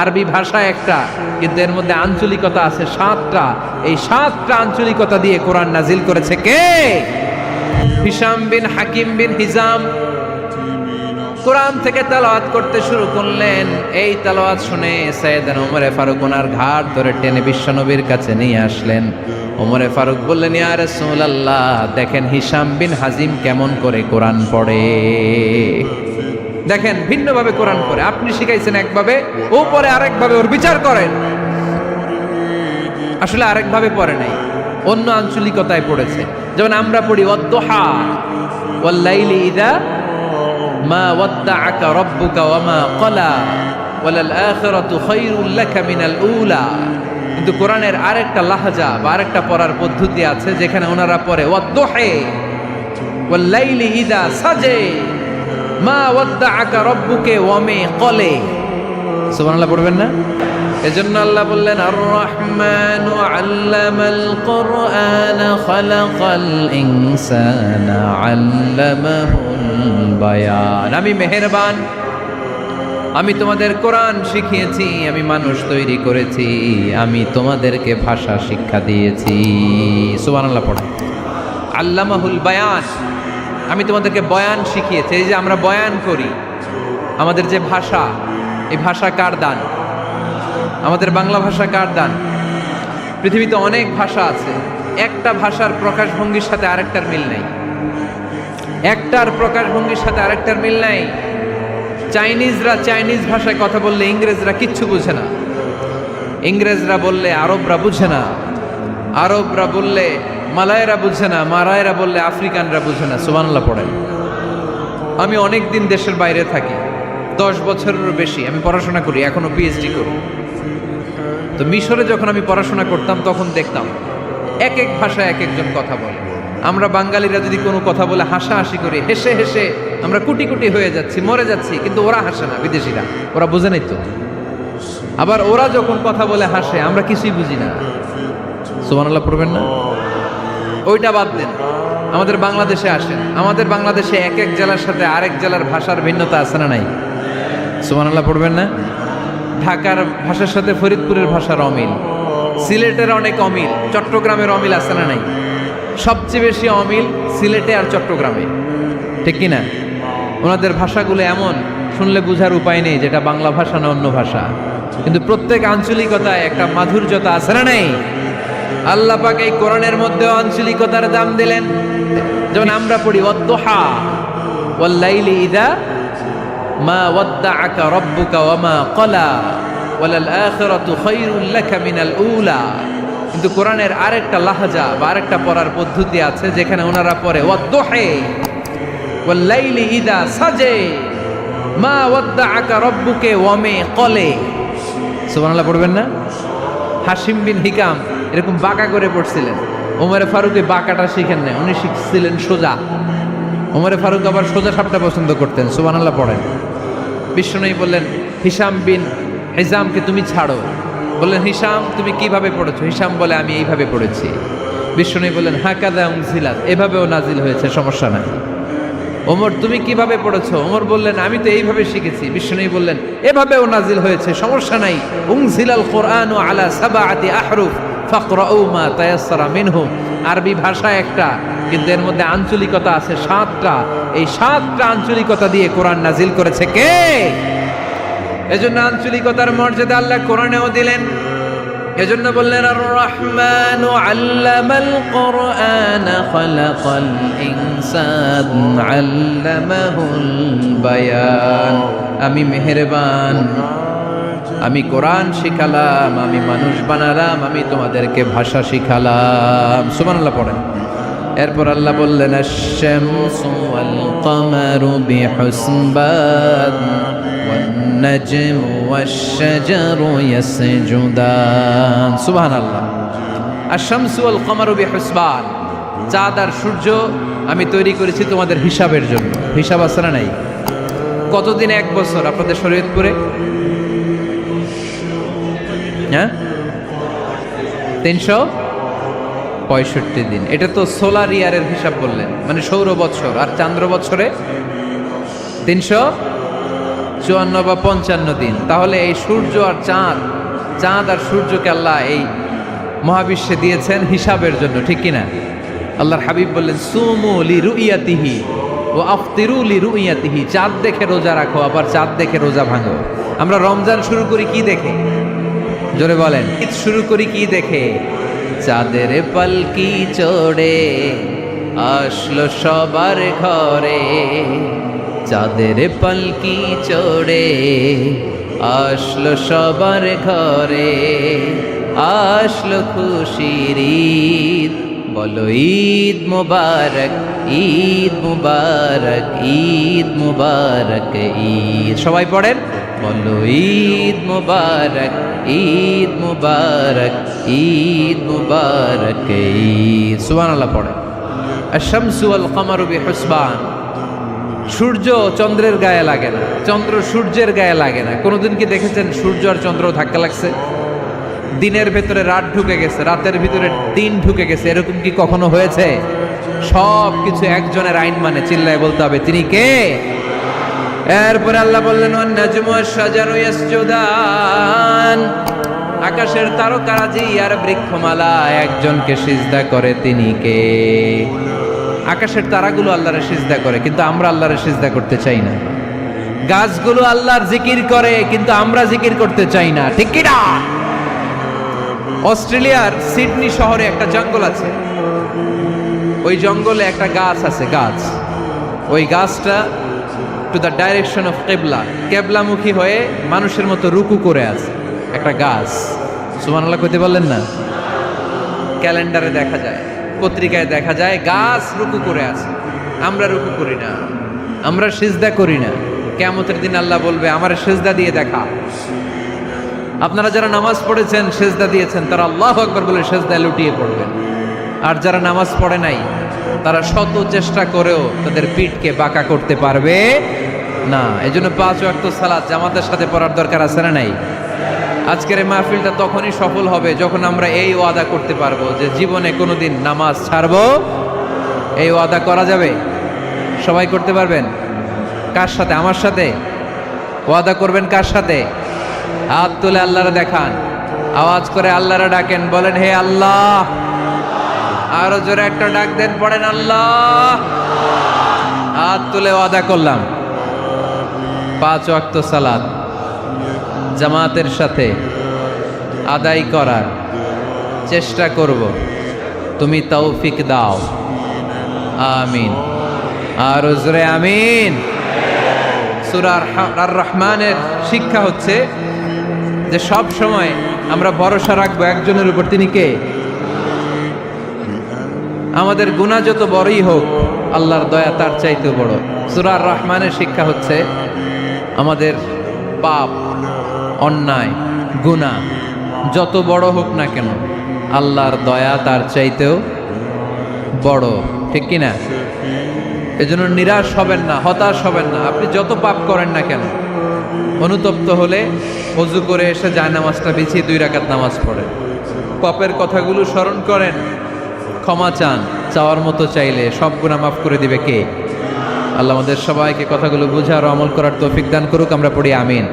আরবি ভাষা একটা, কিন্তু এর মধ্যে আঞ্চলিকতা আছে সাতটা। এই সাতটা আঞ্চলিকতা দিয়ে কোরআন নাজিল করেছে কে? হিসাম বিন হাকিম বিন হিজাম। কোরআন থেকে তালাওয়াত করতে শুরু করলেন। এই তালাওয়াত শুনে সৈয়দান ওমরে ফারুক ওনার ঘাট ধরে টেনে বিশ্বনবীর কাছে নিয়ে আসলেন। ওমরে ফারুক বললেন, ইয়া রাসূলুল্লাহ, দেখেন হিসাম বিন হাজিম কেমন করে কোরআন পড়ে। দেখেন, ভিন্নভাবে কোরআন পড়ে। আপনি শিখাইছেন একভাবে, ও পরে আরেকভাবে, ওর বিচার করেন। আসলে আরেকভাবে পড়ে নাই, অন্য আঞ্চলিকতায় পড়েছে। যেমন আমরা পড়ি অদ্দোহা ওয়াল্লাইলি ইদা মা ওয়াদ্দাআকা রাব্বুকা ওয়া মা ক্বালা, ওয়ালাল আখিরাতু খায়রুল লাকা মিনাল উলা। কিন্তু কোরআনের আরেকটা লাহাজা বা আরেকটা পড়ার পদ্ধতি আছে, যেখানে ওনারা পড়ে, ওয়াদ্দোহে, ওয়াল্লাইলি ইদা সাজে। মা ওয়াদ্দাআকা রাব্বুকে ওয়া মে ক্বালে। সুবহানাল্লাহ, পড়বেন না? আল্লাহ বললেন আর কোরআন বায়ান। আমি মেহেরবান। আমি তোমাদের কোরআন শিখিয়েছি, আমি মানুষ তৈরি করেছি, আমি তোমাদেরকে ভাষা শিক্ষা দিয়েছি। সুবহানাল্লাহ, পড়ে। আল্লামাহুল বায়ান। আমি তোমাদেরকে বয়ান শিখিয়েছি, এই যে আমরা বয়ান করি। আমাদের যে ভাষা, এই ভাষা কার দান? আমাদের বাংলা ভাষা কার দান? পৃথিবীতে অনেক ভাষা আছে, একটা ভাষার প্রকাশভঙ্গির সাথে আরেকটার মিল নাই। একটার প্রকাশভঙ্গির সাথে আরেকটার মিল নাই। চাইনিজরা চাইনিজ ভাষায় কথা বললে ইংরেজরা কিচ্ছু বুঝে না। ইংরেজরা বললে আরবরা বুঝে না। আরবরা বললে মালায়রা বুঝে না, মারায়রা বললে আফ্রিকানরা বুঝে না সুবানলা পড়ে আমি অনেক দিন দেশের বাইরে থাকি, দশ বছরেরও বেশি, আমি পড়াশোনা করি এখনও পিএইচডি করি। তো মিশরে যখন আমি পড়াশোনা করতাম, তখন দেখতাম, এক এক ভাষায় এক একজন কথা বলে। আমরা বাঙালিরা যদি কোনো কথা বলে হাসাহাসি করি, হেসে হেসে আমরা কুটি কুটি হয়ে যাচ্ছি, মরে যাচ্ছি, কিন্তু ওরা হাসে না, বিদেশিরা, ওরা বুঝে নাই তো। আবার ওরা যখন কথা বলে হাসে, আমরা কিছুই বুঝি না। সুবহানাল্লাহ পড়বেন না? ওইটা বাদ দেন। আমাদের বাংলাদেশে আসেন। আমাদের বাংলাদেশে এক এক জেলার সাথে আরেক জেলার ভাষার ভিন্নতা আছে না নাই? সুবহানাল্লাহ, পড়বেন না? ঢাকার ভাষার সাথে ফরিদপুরের ভাষার অমিল। সিলেটের অনেক অমিল। চট্টগ্রামের অমিল আছে না নাই? সবচেয়ে বেশি অমিল সিলেটে আর চট্টগ্রামে। ঠিক কি না ওনাদের ভাষাগুলো এমন, শুনলে বোঝার উপায় নেই যেটা বাংলা ভাষা না অন্য ভাষা। কিন্তু প্রত্যেক আঞ্চলিকতায় একটা মাধুর্যতা আছে না নেই? আল্লাহ পাক এই কোরআনের মধ্যে আঞ্চলিকতার দাম দিলেন। যেমন আমরা পড়ি অদ্দোহা ওয়াল্লাইলি ইদা মা ওয়াদ্দাআকা রাব্বুকা ওয়া মা ক্বালা ওয়ালাল আখিরাতু খায়রুল লাকা মিনাল উলা। কিন্তু কোরআনের আরেকটা লাহাজা বা আরেকটা পড়ার পদ্ধতি আছে যেখানে ওনারা পড়ে, ওয়াদ্দোহে ওয়াল্লাইলি ইদা সাজে মা ওয়াদ্দাআকা রাব্বুকে ওয়া মে ক্বালে। সুবহানাল্লাহ, পড়বেন না? হাসিম বিন হিকাম এরকম বাঁকা করে পড়ছিলেন। ওমরে ফারুক বাঁকাটা শিখেন না উনি শিখছিলেন সোজা। ওমরে ফারুক আবার সোজা সাপটা পছন্দ করতেন, সুবহানাল্লাহ পড়েন। বিষ্ণুই বললেন, হিসাম বিন হিজামকে তুমি ছাড়ো। বললেন, হিসাম, তুমি কীভাবে পড়েছো? হিসাম বলে, আমি এইভাবে পড়েছি। বিষ্ণুই বললেন, হাকাদা উংজিলাত এভাবেও নাজিল হয়েছে, সমস্যা নাই। ওমর, তুমি কীভাবে পড়েছো? ওমর বললেন, আমি তো এইভাবে শিখেছি। বিষ্ণুই বললেন, এভাবেও নাজিল হয়েছে, সমস্যা নাই। উংজিলাল কোরআন ও আলা সাবাআতি আহরুফ। মিনহু আরবি ভাষা একটা, কিন্তু এর মধ্যে আঞ্চলিকতা আছে সাতটা। এই সাতটা আঞ্চলিকতা দিয়ে কোরআন নাজিল করেছে কে? এজন্য আঞ্চলিকতার মর্যাদা আল্লাহ কোরআনেও দিলেন। এজন্য বললেন আর রহমান আল্লামাল কোরআন খালাকাল ইনসান আল্লামাহুল বায়ান। আমি মেহেরবান। আমি কোরআন শিখালাম, আমি মানুষ বানালাম, আমি তোমাদেরকে ভাষা শিখালাম। সুমানাল্লাহ পড়েন। এরপর আল্লাহ বললেন আল্লাহ আর কমারুবি চাঁদ আর সূর্য আমি তৈরি করেছি তোমাদের হিসাবের জন্য। হিসাব আসরা নাই? কতদিন? এক বছর। আপনাদের শরীয়তপুরে? হ্যাঁ? তিনশো পঁয়ষট্টি দিন। এটা তো সোলার ইয়ারের হিসাব বললেন। মানে সৌর বৎসর। আর চান্দ্র বৎসরে? তিনশো চুয়ান্ন বা পঞ্চান্ন দিন। তাহলে এই সূর্য আর চাঁদ চাঁদ আর সূর্যকে আল্লাহ এই মহাবিশ্বে দিয়েছেন হিসাবের জন্য, ঠিক কিনা? আল্লাহর হাবিব বললেন, সুমু লি রুইয়াতিহি ও আফতিরু লি রুইয়াতিহি। চাঁদ দেখে রোজা রাখো, আবার চাঁদ দেখে রোজা ভাঙো। আমরা রমজান শুরু করি কি দেখে? জোরে বলেন। ঈদ শুরু করি কি দেখে? চাঁদের পালকি চড়ে আসলো সবার ঘরে। চাঁদের পালকি চড়ে আসলো সবার ঘরে। আসলো খুশির ঈদ বলো ঈদ মুবারক ঈদ মুবারক ঈদ মুবারক ঈদ। সবাই পড়েন? বলো, ঈদ মুবারক ঈদ মুবারক ঈদ মুবারক, ঈদ। সুবহানাল্লাহ পড়েন আশামসু আল কামারু বিহুসবান। সূর্য চন্দ্রের গায়ে লাগে না। চন্দ্র সূর্যের গায়ে লাগে না। কোনোদিন কি দেখেছেন সূর্য আর চন্দ্র ধাক্কা লাগছে? দিনের ভেতরে রাত ঢুকে গেছে, রাতের ভিতরে দিন ঢুকে গেছে। এরকম কি কখনো হয়েছে? সব কিছু একজনের আইন মানে চিল্লায় বলতে হবে। তিনি কে? এরপরে আল্লাহ বললেন আকাশের তারকারাজি আর বৃক্ষমালা একজনকে সিজদা করে, তিনি কে? আকাশের তারাগুলো আল্লাহরে সিজদা করে, কিন্তু আমরা আল্লাহরে সিজদা করতে চাই না। গাছগুলো আল্লাহর জিকির করে, কিন্তু আমরা জিকির করতে চাই না। ঠিক কি না? অস্ট্রেলিয়ার সিডনি শহরে একটা জঙ্গল আছে। ওই জঙ্গলে একটা গাছ আছে, গাছ। ওই গাছটা টু দ্য ডাইরেকশন অফ কেবলা কেবলামুখী হয়ে মানুষের মতো রুকু করে আছে। একটা গাছ। সুমানাল্লাহ কইতে পারলেন না? ক্যালেন্ডারে দেখা যায়, পত্রিকায় দেখা যায়, গাছ রুকু করে আছে। আমরা রুকু করি না। আমরা সিজদা করি না। কেমতের দিন আল্লাহ বলবে, আমার সেজদা দিয়ে দেখা। আপনারা যারা নামাজ পড়েছেন, সেজদা দিয়েছেন, তারা আল্লাহ আকবর বলে সেজদায় লুটিয়ে পড়বেন। আর যারা নামাজ পড়ে নাই, তারা শত চেষ্টা করেও তাদের পিঠকে বাঁকা করতে পারবে। না এই জন্য পাঁচ ওয়াক্ত সালাদ জামাতের সাথে পড়ার দরকার আছে না নাই? আজকের এই মাহফিলটা তখনই সফল হবে যখন আমরা এই ওয়াদা করতে পারব যে জীবনে কোনো দিন নামাজ ছাড়বো। এই ওয়াদা করা যাবে? সবাই করতে পারবেন? কার সাথে? আমার সাথে? ওয়াদা করবেন কার সাথে? হাত তুলে আল্লাহরে দেখান। আওয়াজ করে আল্লাহরা ডাকেন, বলেন, হে আল্লাহ! আরও জোরে একটা ডাক দেন, পড়েন, আল্লাহ! হাত তুলে ওয়াদা করলাম। পাঁচ ওয়াক্ত সালাদ জামাতের সাথে আদায় করার চেষ্টা করব। তুমি তৌফিক দাও। আমিন। আর জোরে আমিন। সুরার আর রহমানের শিক্ষা হচ্ছে যে সব সময় আমরা ভরসা রাখব একজনের উপর। তিনি কে? আমাদের গুণা যত বড়ই হোক, আল্লাহর দয়া তার চাইতে বড়। সুরার রহমানের শিক্ষা হচ্ছে আমাদের পাপ, অন্যায় গুণা যত বড় হোক না কেন, আল্লাহর দয়া তার চাইতেও বড়, ঠিক কিনা? এজন্য নিরাশ হবেন না, হতাশ হবেন না, আপনি যত পাপ করেন না কেন, অনুতপ্ত হলে অজু করে এসে যায় নামাজটা বিছিয়ে দুই রাকাত নামাজ পড়েন। পাপের কথাগুলো স্মরণ করেন, ক্ষমা চান, চাওয়ার মতো চাইলে সব গুণা মাফ করে দিবে কে? আল্লাহ আমাদের সবাইকে কথাগুলো বুঝার আমল করার তৌফিক দান করুক আমরা পড়ি আমিন